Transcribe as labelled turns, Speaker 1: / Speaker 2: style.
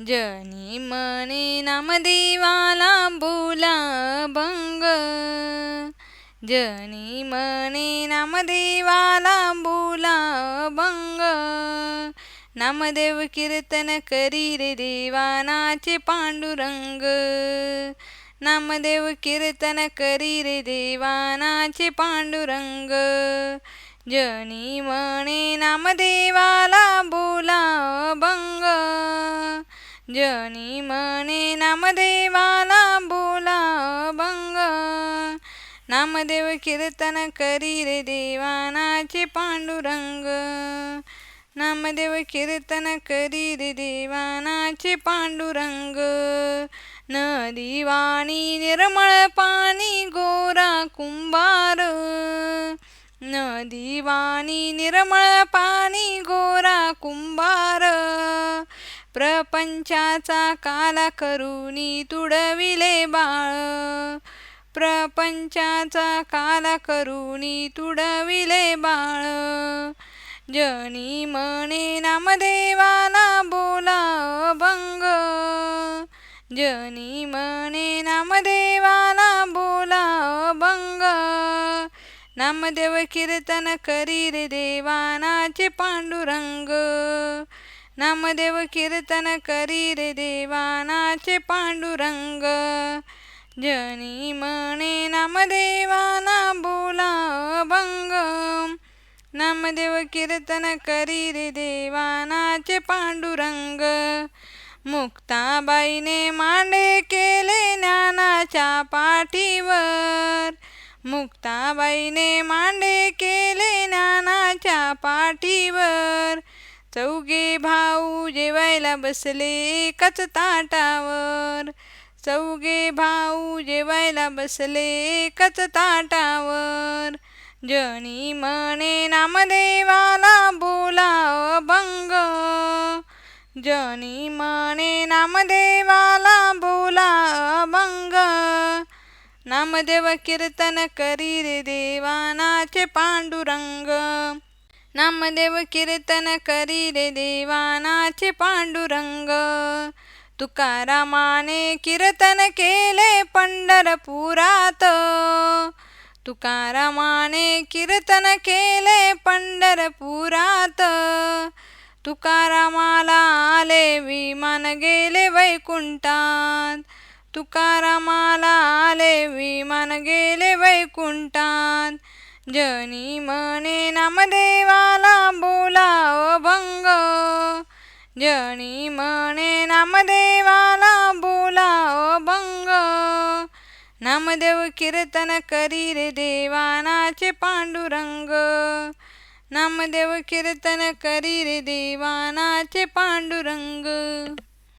Speaker 1: जनी मने नामदेवाला बोला भंग। जनी मने नामदेवाला बोला भंग। नामदेव कीर्तन करी रे देवानाचे पांडुरंग। नामदेव कीर्तन करी रे देवानाचे पांडुरंग। जनी मने नामदेवाला बोला भंग। जनी मने नामदेवाला बोला भंग. नामदेव कीर्तन करी रे देवानाचे पांडुरंग. नामदेव कीर्तन करी रे देवानाचे पांडुरंग. नदी वाणी निर्मळ पाणी गोरा कुंभार. नदी वाणी निर्मळ पाणी गोरा कुंभार. प्रपंचाचा काला करुनी तुडविले बाळ. प्रपंचाचा काला करुनी तुडविले बाळ. जनी म्हणे नामदेवाला बोला भंग जनी म्हणे नामदेवाला बोला भंग नामदेव कीर्तन करी रे देवानाचे पांडुरंग. नामदेव कीर्तन करी रे देवानाचे पांडुरंग. जनी म्हणे नामदेवाना बोला भंग नामदेव कीर्तन करी रे देवानाचे पांडुरंग. मुक्ताबाईने मांडे केले ज्ञानाच्या पाठीवर. मुक्ताबाईने मांडे केले ज्ञानाच्या पाठीवर. चौघे भाऊ जेवायला बसले एकच ताटावर. चौघे भाऊ जेवायला बसले एकच ताटावर. जनी म्हणे नामदेवाला बोला अभंग जनी म्हणे नामदेवाला बोला अभंग नामदेव कीर्तन करी रे देवानाचे पांडुरंग. नामदेव कीर्तन करी रे देवानाचे पांडुरंग तुकारामाने कीर्तन केले पंढरपुरात तुकारामाने कीर्तन केले पंढरपुरात तुकारामाला आले विमान गेले वैकुंठात तुकारामाला आले विमान गेले वैकुंठात जनी मने नामदेवाला बोलाव भंग. जनी मने नामदेवाला बोलाव भंग. नामदेव कीर्तन करी रे देवानाचे पांडुरंग. नामदेव कीर्तन करी रे देवानाचे पांडुरंग.